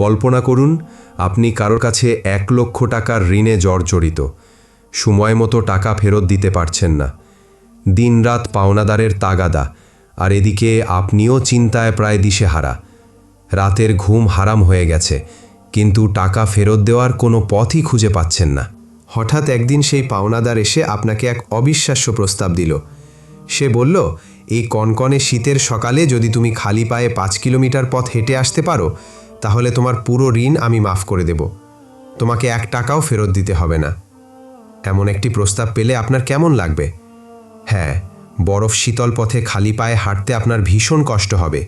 কল্পনা করুন, আপনি কারোর কাছে এক লক্ষ টাকার ঋণে জর্জরিত। সময় মতো টাকা ফেরত দিতে পারছেন না। দিনরাত পাওনাদারের তাগাদা, আর এদিকে আপনিও চিন্তায় প্রায় দিশেহারা। রাতের ঘুম হারাম হয়ে গেছে, কিন্তু টাকা ফেরত দেওয়ার কোনো পথই খুঁজে পাচ্ছেন না। হঠাৎ একদিন সেই পাওনাদার এসে আপনাকে এক অবিশ্বাস্য প্রস্তাব দিল। সে বলল, এই কনকনে শীতের সকালে যদি তুমি খালি পায়ে পাঁচ কিলোমিটার পথ হেঁটে আসতে পারো তাহলে তোমার পুরো ঋণ আমি মাফ করে দেব। তোমাকে এক টাকাও ফেরত দিতে হবে না। এমন একটি প্রস্তাব পেলে আপনার কেমন লাগবে? হ্যাঁ বরফ শীতল পথে খালি পায়ে হাঁটতে আপনার ভীষণ কষ্ট হবে।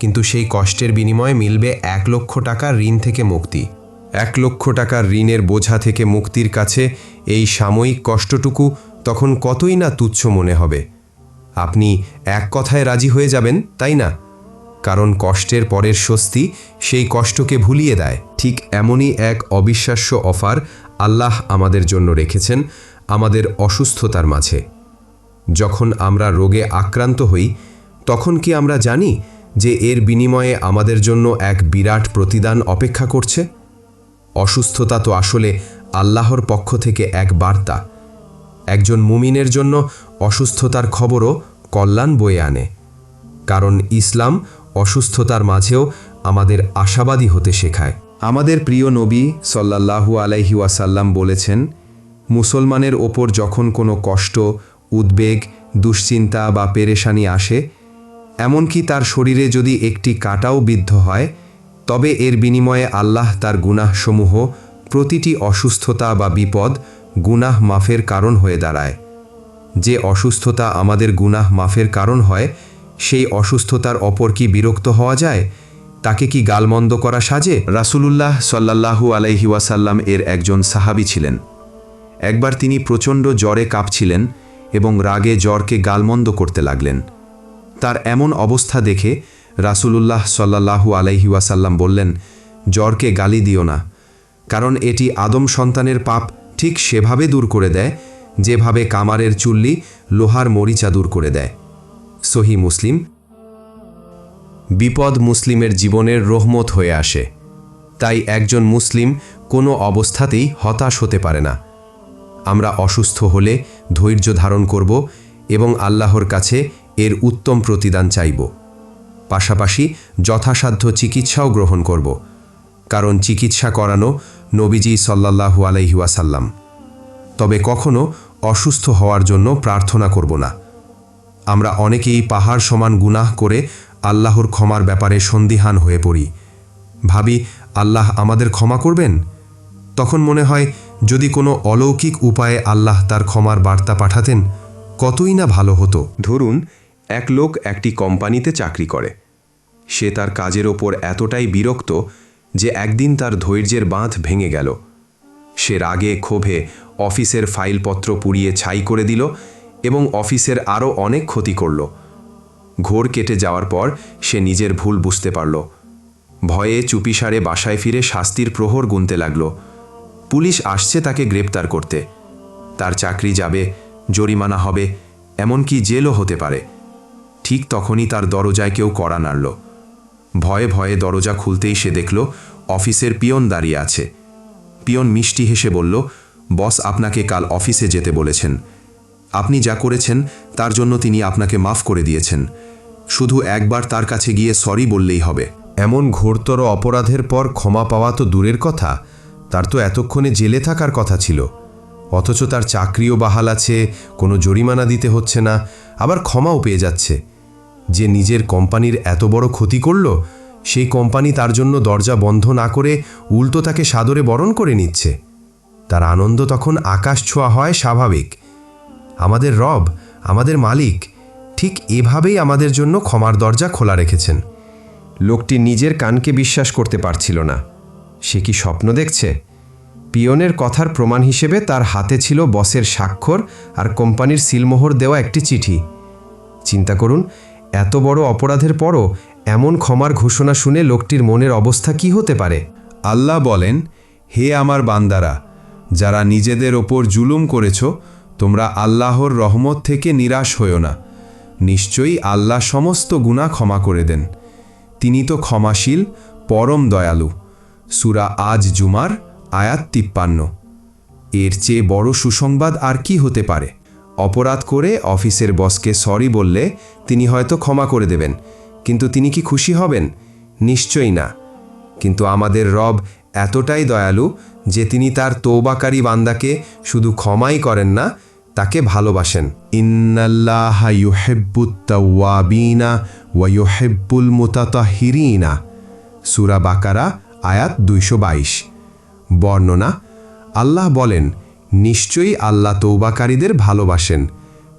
কিন্তু সেই কষ্টের বিনিময়ে মিলবে এক লক্ষ টাকার ঋণ থেকে মুক্তি। এক লক্ষ টাকার ঋণের বোঝা থেকে মুক্তির কাছে এই সাময়িক কষ্টটুকু তখন কতই না তুচ্ছ মনে হবে। আপনি এক কথায় রাজি হয়ে যাবেন, তাই না? কারণ কষ্টের পরের স্বস্তি সেই কষ্টকে ভুলিয়ে দেয়। ঠিক এমনই এক অবিশ্বাস্য অফার আল্লাহ আমাদের জন্য রেখেছেন আমাদের অসুস্থতার মাঝে। যখন আমরা রোগে আক্রান্ত হই, তখন কি আমরা জানি যে এর বিনিময়ে আমাদের জন্য এক বিরাট প্রতিদান অপেক্ষা করছে? অসুস্থতা তো আসলে আল্লাহর পক্ষ থেকে এক বার্তা। একজন মুমিনের জন্য অসুস্থতার খবরও কল্যাণ বয়ে আনে। কারণ ইসলাম অসুস্থতার মাঝেও আমাদের আশাবাদী হতে শেখায়। আমাদের প্রিয় নবী সল্লাল্লাহু আলাইহি ওয়াসাল্লাম বলেছেন, মুসলমানের ওপর যখন কোনো কষ্ট, উদ্বেগ, দুশ্চিন্তা বা পেরেশানি আসে, এমনকি তার শরীরে যদি একটি কাটাও বিদ্ধ হয়, তবে এর বিনিময়ে আল্লাহ তার গুনাহসমূহ, প্রতিটি অসুস্থতা বা বিপদ গুনাহ মাফের কারণ হয়ে দাঁড়ায়। যে অসুস্থতা আমাদের গুনাহ মাফের কারণ হয় সেই অসুস্থতার অপর কি বিরক্ত হওয়া যায়? তাকে কি গালমন্দ করা সাজে? রাসূলুল্লাহ সাল্লাল্লাহু আলাইহি ওয়াসাল্লাম এর একজন সাহাবী ছিলেন। একবার তিনি প্রচণ্ড জ্বরে কাঁপছিলেন এবং রাগে জ্বরকে গালমন্দ করতে লাগলেন। তার এমন অবস্থা দেখে রাসূলুল্লাহ সাল্লাল্লাহু আলাইহি ওয়াসাল্লাম বললেন, জ্বরকে গালি দিও না, কারণ এটি আদম সন্তানের পাপ, ঠিক সেভাবে দূর করে দেয়, যেভাবে কামারের চুল্লি লোহার মরিচা দূর করে দেয়। সহি মুসলিম, বিপদ মুসলিমের জীবনের রহমত হয়ে আসে। তাই একজন মুসলিম কোনো অবস্থাতেই হতাশ হতে পারে না। আমরা অসুস্থ হলে ধৈর্য ধারণ করব এবং আল্লাহর কাছে এর উত্তম প্রতিদান চাইব। পাশাপাশি যথাসাধ্য চিকিৎসাও গ্রহণ করব, কারণ চিকিৎসা করানো নবীজি সাল্লাল্লাহু আলাইহি ওয়াসাল্লাম। তবে কখনো অসুস্থ হওয়ার জন্য প্রার্থনা করব না। আমরা অনেকেই পাহাড় সমান গুনাহ করে আল্লাহর ক্ষমার ব্যাপারে সন্দিহান হয়ে পড়ি। ভাবি, আল্লাহ আমাদের ক্ষমা করবেন? তখন মনে হয়, যদি কোনো অলৌকিক উপায়ে আল্লাহ তার ক্ষমার বার্তা পাঠাতেন, কতই না ভালো হতো। ধরুন, এক লোক একটি কোম্পানিতে চাকরি করে। সে তার কাজের ওপর এতটাই বিরক্ত যে একদিন তার ধৈর্যের বাঁধ ভেঙে গেল। সে রাগে, ক্ষোভে অফিসের ফাইলপত্র পুড়িয়ে ছাই করে দিল এবং অফিসের আরও অনেক ক্ষতি করল। ঘোর কেটে যাওয়ার পর সে নিজের ভুল বুঝতে পারল। ভয়ে চুপিসারে বাসায় ফিরে শাস্তির প্রহর গুনতে লাগল। পুলিশ আসছে তাকে গ্রেপ্তার করতে। তার চাকরি যাবে, জরিমানা হবে, এমনকি জেলও হতে পারে। ঠিক তখনই তার দরজায় কেউ কড়া নাড়ল। ভয়ে ভয়ে দরজা খুলতেই সে দেখল অফিসের পিয়ন দাঁড়িয়ে আছে। পিয়ন মিষ্টি হেসে বলল, বস আপনাকে কাল অফিসে যেতে বলেছেন। আপনি যা করেছেন, তার জন্য তিনি আপনাকে মাফ করে দিয়েছেন। শুধু একবার তার কাছে গিয়ে সরি বললেই হবে। এমন ঘোরতর অপরাধের পর ক্ষমা পাওয়া তো দূরের কথা। তার তো এতক্ষণে জেলে থাকার কথা ছিল। অথচ তার চাকরিও বাহাল আছে, কোনো জরিমানা দিতে হচ্ছে না, আবার ক্ষমাও পেয়ে যাচ্ছে। যে নিজের কোম্পানির এত বড় ক্ষতি করল, সেই কোম্পানি তার জন্য দরজা বন্ধ না করে উল্টো তাকে সাদরে বরণ করে নিচ্ছে। তার আনন্দ তখন আকাশ ছোঁয়া হয় স্বাভাবিক। আমাদের রব, আমাদের মালিক, ঠিক এভাবেই আমাদের জন্য ক্ষমার দরজা খোলা রেখেছেন। লোকটি নিজের কানকে বিশ্বাস করতে পারছিল না। সে কি স্বপ্ন দেখছে? পিয়নের কথার প্রমাণ হিসেবে তার হাতে ছিল বসের স্বাক্ষর আর কোম্পানির সিলমোহর দেওয়া একটি চিঠি। চিন্তা করুন, এত বড় অপরাধের পরও এমন ক্ষমার ঘোষণা শুনে লোকটির মনের অবস্থা কি হতে পারে? আল্লাহ বলেন, হে আমার বান্দারা, যারা নিজেদের ওপর জুলুম করেছ তোমরা আল্লাহর রহমত থেকে নিরাশ হইও না। নিশ্চয়ই আল্লাহ সমস্ত গুণা ক্ষমা করে দেন। তিনি তো ক্ষমাশীল, পরম দয়ালু। সুরা আজ জুমার আয়াত তিপ্পান্ন। এর চেয়ে বড় সুসংবাদ আর কি হতে পারে? অপরাধ করে অফিসের বসকে সরি বললে তিনি হয়তো ক্ষমা করে দেবেন, কিন্তু তিনি কি খুশি হবেন? নিশ্চয়ই না। কিন্তু আমাদের রব এতটাই দয়ালু যে তিনি তার তৌবাকারী বান্দাকে শুধু ক্ষমাই করেন না, তাকে ভালোবাসেন। ইন্নাল্লাহা ইউহেব্বুত তাওয়াবিনা ওয়া সূরা বাকারা, আয়াত দুইশো বাইশ। বর্ণনা, আল্লাহ বলেন, নিশ্চয়ই আল্লাহ তৌবাকারীদের ভালোবাসেন।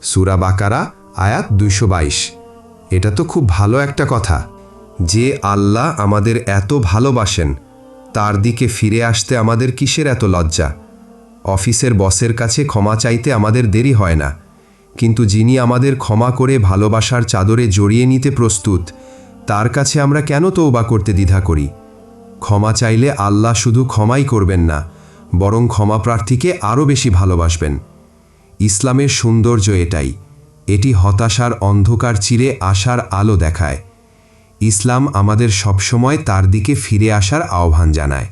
সূরা বাকারা, আয়াত দুইশো বাইশ। এটা তো খুব ভালো একটা কথা। যে আল্লাহ আমাদের এত ভালোবাসেন তার দিকে ফিরে আসতে আমাদের কিসের এত লজ্জা? অফিসের বসের কাছে ক্ষমা চাইতে আমাদের দেরি হয় না। কিন্তু যিনি আমাদের ক্ষমা করে ভালোবাসার চাদরে জড়িয়ে নিতে প্রস্তুত, তার কাছে আমরা কেন তৌবা করতে দ্বিধা করি? ক্ষমা চাইলে আল্লাহ শুধু ক্ষমাই করবেন না, বরং ক্ষমা প্রার্থীকে আরও বেশি ভালোবাসবেন। ইসলামের সৌন্দর্য এটাই, এটি হতাশার অন্ধকার চিরে আশার আলো দেখায়। ইসলাম আমাদের সবসময় তার দিকে ফিরে আসার আহ্বান জানায়।